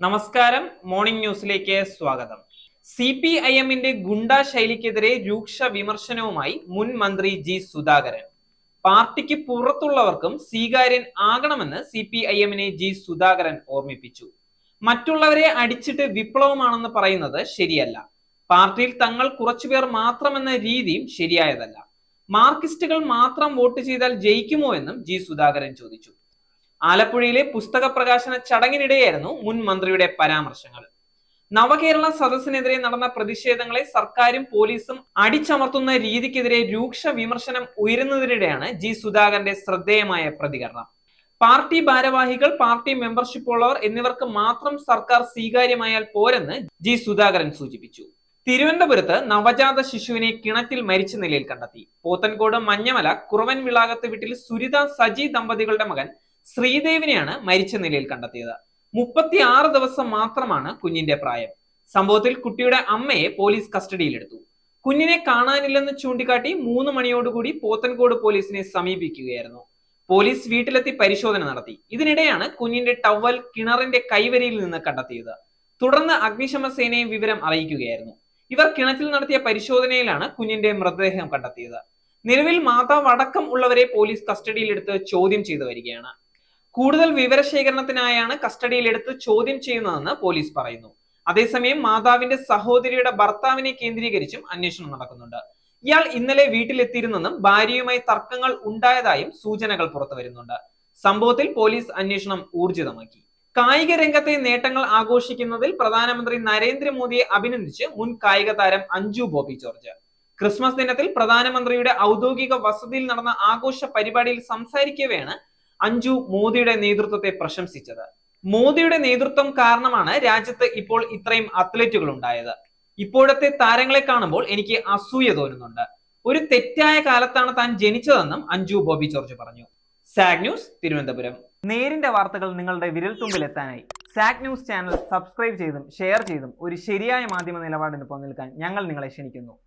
നമസ്കാരം. മോർണിംഗ് ന്യൂസിലേക്ക് സ്വാഗതം. സി പി ഐ എമ്മിന്റെ ഗുണ്ടാ ശൈലിക്കെതിരെ രൂക്ഷ വിമർശനവുമായി മുൻ മന്ത്രി ജി സുധാകരൻ. പാർട്ടിക്ക് പുറത്തുള്ളവർക്കും സ്വീകാര്യൻ ആകണമെന്ന് സി പി ഐ എമ്മിനെ ജി സുധാകരൻ ഓർമ്മിപ്പിച്ചു. മറ്റുള്ളവരെ അടിച്ചിട്ട് വിപ്ലവമാണെന്ന് പറയുന്നത് ശരിയല്ല. പാർട്ടിയിൽ തങ്ങൾ കുറച്ചുപേർ മാത്രമെന്ന രീതിയും ശരിയായതല്ല. മാർക്സിസ്റ്റുകൾ മാത്രം വോട്ട് ചെയ്താൽ ജയിക്കുമോ എന്നും ജി സുധാകരൻ ചോദിച്ചു. ആലപ്പുഴയിലെ പുസ്തക പ്രകാശന ചടങ്ങിനിടെയായിരുന്നു മുൻ മന്ത്രിയുടെ പരാമർശങ്ങൾ. നവകേരള സദസ്സിനെതിരെ നടന്ന പ്രതിഷേധങ്ങളെ സർക്കാരും പോലീസും അടിച്ചമർത്തുന്ന രീതിക്കെതിരെ രൂക്ഷ വിമർശനം ഉയരുന്നതിനിടെയാണ് ജി സുധാകരന്റെ ശ്രദ്ധേയമായ പ്രതികരണം. പാർട്ടി ഭാരവാഹികൾ പാർട്ടി മെമ്പർഷിപ്പ് ഉള്ളവർ എന്നിവർക്ക് മാത്രം സർക്കാർ സ്വീകാര്യമായാൽ പോരെന്ന് ജി സുധാകരൻ സൂചിപ്പിച്ചു. തിരുവനന്തപുരത്ത് നവജാത ശിശുവിനെ കിണറ്റിൽ മരിച്ച നിലയിൽ കണ്ടെത്തി. പോത്തൻകോട് മഞ്ഞമല കുറവൻ വിളാകത്ത് വീട്ടിൽ സുരിത സജി ദമ്പതികളുടെ മകൻ ശ്രീദേവിനെയാണ് മരിച്ച നിലയിൽ കണ്ടെത്തിയത്. മുപ്പത്തി ആറ് ദിവസം മാത്രമാണ് കുഞ്ഞിന്റെ പ്രായം. സംഭവത്തിൽ കുട്ടിയുടെ അമ്മയെ പോലീസ് കസ്റ്റഡിയിലെടുത്തു. കുഞ്ഞിനെ കാണാനില്ലെന്ന് ചൂണ്ടിക്കാട്ടി മൂന്ന് മണിയോടുകൂടി പോത്തൻകോട് പോലീസിനെ സമീപിക്കുകയായിരുന്നു. പോലീസ് വീട്ടിലെത്തി പരിശോധന നടത്തി. ഇതിനിടെയാണ് കുഞ്ഞിന്റെ ടവൽ കിണറിന്റെ കൈവരിയിൽ നിന്ന് കണ്ടെത്തിയത്. തുടർന്ന് അഗ്നിശമന സേനയും വിവരം അറിയിക്കുകയായിരുന്നു. ഇവർ കിണറ്റിൽ നടത്തിയ പരിശോധനയിലാണ് കുഞ്ഞിന്റെ മൃതദേഹം കണ്ടെത്തിയത്. നിലവിൽ മാതാവ് അടക്കം ഉള്ളവരെ പോലീസ് കസ്റ്റഡിയിലെടുത്ത് ചോദ്യം ചെയ്തു വരികയാണ്. കൂടുതൽ വിവരശേഖരണത്തിനായാണ് കസ്റ്റഡിയിലെടുത്ത് ചോദ്യം ചെയ്യുന്നതെന്ന് പോലീസ് പറയുന്നു. അതേസമയം മാതാവിന്റെ സഹോദരിയുടെ ഭർത്താവിനെ കേന്ദ്രീകരിച്ചും അന്വേഷണം നടക്കുന്നുണ്ട്. ഇയാൾ ഇന്നലെ വീട്ടിലെത്തിയിരുന്നെന്നും ഭാര്യയുമായി തർക്കങ്ങൾ ഉണ്ടായതായും സൂചനകൾ പുറത്തു വരുന്നുണ്ട്. സംഭവത്തിൽ പോലീസ് അന്വേഷണം ഊർജിതമാക്കി. കായിക രംഗത്തെ നേട്ടങ്ങൾ ആഘോഷിക്കുന്നതിൽ പ്രധാനമന്ത്രി നരേന്ദ്രമോദിയെ അഭിനന്ദിച്ച് മുൻ കായിക താരം അഞ്ജു ബോബി ജോർജ്. ക്രിസ്മസ് ദിനത്തിൽ പ്രധാനമന്ത്രിയുടെ ഔദ്യോഗിക വസതിയിൽ നടന്ന ആഘോഷ പരിപാടിയിൽ സംസാരിക്കവെയാണ് അഞ്ജു മോദിയുടെ നേതൃത്വത്തെ പ്രശംസിച്ചത്. മോദിയുടെ നേതൃത്വം കാരണമാണ് രാജ്യത്ത് ഇപ്പോൾ ഇത്രയും അത്ലറ്റുകൾ ഉണ്ടായത്. ഇപ്പോഴത്തെ താരങ്ങളെ കാണുമ്പോൾ എനിക്ക് അസൂയ തോന്നുന്നുണ്ട്. ഒരു തെറ്റായ കാലത്താണ് താൻ ജനിച്ചതെന്നും അഞ്ജു ബോബി ജോർജ് പറഞ്ഞു. സാഗ് ന്യൂസ് തിരുവനന്തപുരം. നേരിന്റെ വാർത്തകൾ നിങ്ങളുടെ വിരൽത്തുമ്പിൽ എത്താനായി. സാഗ് ന്യൂസ് ചാനൽ സബ്സ്ക്രൈബ് ചെയ്തും ഷെയർ ചെയ്തും ഒരു ശരിയായ മാധ്യമ നിലപാടിന് നിൽക്കാൻ ഞങ്ങൾ നിങ്ങളെ ക്ഷണിക്കുന്നു.